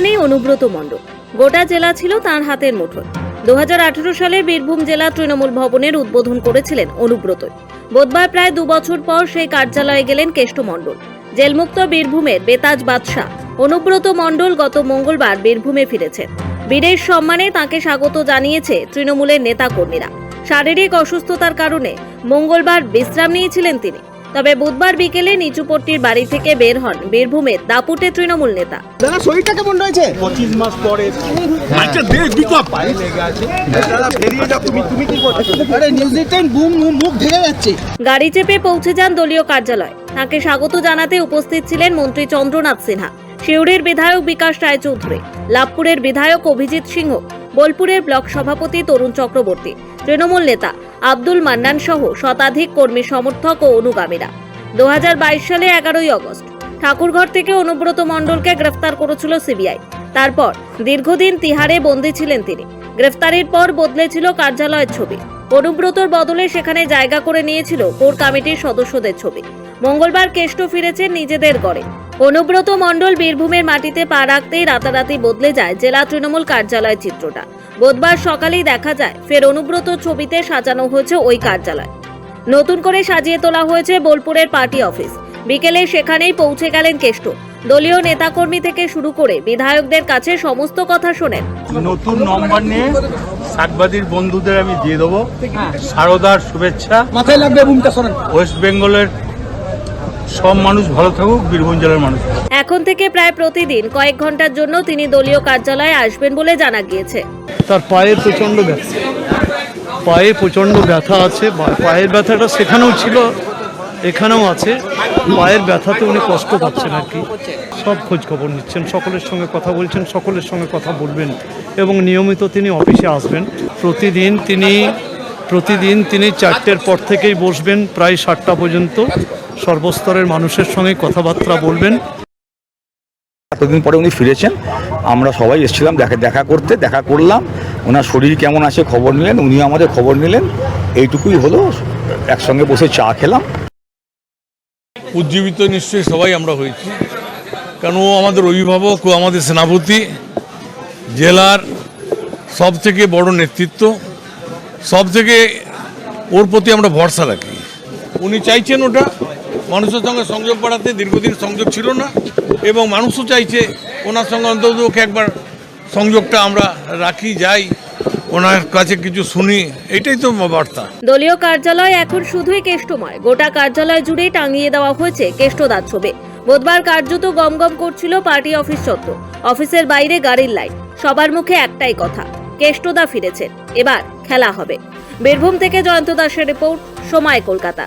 মানেই অনুব্রত মণ্ডল। গোটা জেলা ছিল তার হাতের মুঠোয়। দু সালে বীরভূম জেলা তৃণমূল ভবনের উদ্বোধন করেছিলেন অনুব্রত। বুধবার প্রায় দু বছর পর সেই কার্যালয়ে গেলেন কেষ্ট মণ্ডল। জেলমুক্ত বীরভূমের বেতাজ বাদশাহ। অনুব্রত মণ্ডল গত মঙ্গলবার বীরভূমে ফিরেছেন। বীরের সম্মানে তাকে স্বাগত জানিয়েছে তৃণমূলের নেতাকর্মীরা। শারীরিক অসুস্থতার কারণে মঙ্গলবার বিশ্রাম নিয়েছিলেন তিনি। তবে বুধবার বিকেলে নিচুপট্টির বাড়ি থেকে বের হন বীরভূমের দাপুটে তৃণমূল নেতা। দাদা শরীরটা কেমন রয়েছে? পঁচিশ মাস পরে আচ্ছা দে দিক পায়ে লেগে আছে। বেরিয়ে যাও তুমি তুমি কি করছ? আরে নিউজ টাইম বুম বুম, মুখ ঢেকে যাচ্ছে। গাড়ি চেপে পৌঁছে যান দলীয় কার্যালয়। তাকে স্বাগত জানাতে উপস্থিত ছিলেন মন্ত্রী চন্দ্রনাথ সিনহা। শিউড়ির বিধায়ক বিকাশ রায়চৌধুরী লাভপুরের বিধায়ক অভিজিৎ সিংহ বোলপুরের ব্লক সভাপতি তরুণ চক্রবর্তী তৃণমূল নেতা আব্দুল মান্নান সহ শতাধিক কর্মী সমর্থক ও অনুগামীরা। দু হাজার বাইশ সালে এগারোই অগস্ট ঠাকুরঘর থেকে অনুব্রত মণ্ডলকে গ্রেফতার করেছিল সিবিআই। তারপর দীর্ঘদিন তিহারে বন্দী ছিলেন তিনি। গ্রেফতারের পর বদলেছিল কার্যালয়ের ছবি। অনুব্রতর বদলে সেখানে জায়গা করে নিয়েছিল কোর কমিটির সদস্যদের ছবি। মঙ্গলবার কেষ্ট ফিরেছেন নিজেদের গড়ে। অনুব্রত মণ্ডল বীরভূমের মাটিতে পা রাখতেই রাতারাতি বদলে যায় জেলা তৃণমূল কার্যালয় চিত্রটা। বুধবার সকালেই দেখা যায় ফের অনুব্রত ছবিতে সাজানো হয়েছে ওই কার্যালয়। নতুন করে সাজিয়ে তোলা হয়েছে বোলপুরের পার্টি অফিস। বিকেলে সেখানেই পৌঁছে গেলেন কেষ্ট। দলীয় নেতাকর্মী থেকে শুরু করে বিধায়কদের কাছে সমস্ত কথা শোনেন। নতুন নম্বর নিয়ে সাকবাদীর বন্ধুদের আমি দিয়ে দেবো। সারদার শুভেচ্ছা। মাথায় লাগবে ওয়েস্ট বেঙ্গলের সব মানুষ ভালো থাকুক বীরভূম জেলার মানুষ এখন থেকে প্রায় প্রতিদিন কয়েক ঘণ্টার জন্য তিনি দলীয় কার্যালয়ে আসবেন বলে জানা গিয়েছে। তার পায়ের প্রচণ্ড ব্যথা। পায়ে প্রচণ্ড ব্যথা আছে। বা- পায়ের ব্যথাটা সেখানেও ছিল এখানেও আছে। পায়ের ব্যথাতে উনি কষ্ট পাচ্ছেন আর কি। সব খোঁজ খবর নিচ্ছেন সকলের সঙ্গে কথা বলছেন সকলের সঙ্গে কথা বলবেন এবং নিয়মিত তিনি অফিসে আসবেন। প্রতিদিন তিনি প্রতিদিন তিনি চারটের পর থেকেই বসবেন প্রায় সাতটা পর্যন্ত। সর্বস্তরের মানুষের সঙ্গে কথাবার্তা বলবেন। এতদিন পরে উনি ফিরেছেন আমরা সবাই এসেছিলাম দেখা দেখা করতে দেখা করলাম। ওনার শরীর কেমন আছে খবর নিলেন উনি আমাদের খবর নিলেন। এইটুকুই হলো একসঙ্গে বসে চা খেলাম। উজ্জীবিত নিশ্চয়ই সবাই আমরা হয়েছি। কারণ ও আমাদের অভিভাবক ও আমাদের সেনাপতি জেলার সব থেকে বড় নেতৃত্ব। সব থেকে ওর প্রতি আমরা ভরসা রাখি। উনি চাইছেন ওটা, মানুষের সঙ্গে সংযোগ বাড়াতে, দীর্ঘদিন সংযোগ ছিল না, এবং মানুষও চাইছে ওনার সঙ্গে অন্তত একবার সংযোগটা আমরা রাখি, যাই, ওনার কাছে কিছু শুনি, এটাই তো বার্তা। দলীয় কার্যালয় এখন শুধুই কেষ্টময়। গোটা কার্যালয় জুড়ে টাঙিয়ে দেওয়া হয়েছে কেষ্টদার ছবি। বুধবার কার্যত গমগম করছিল পার্টি অফিস চত্বর। অফিসের বাইরে গাড়ির লাইন। সবার মুখে একটাই কথা কেষ্টদা ফিরেছেন। এবার খেলা হবে। বীরভূম থেকে জয়ন্ত দাসের রিপোর্ট সময় কলকাতা।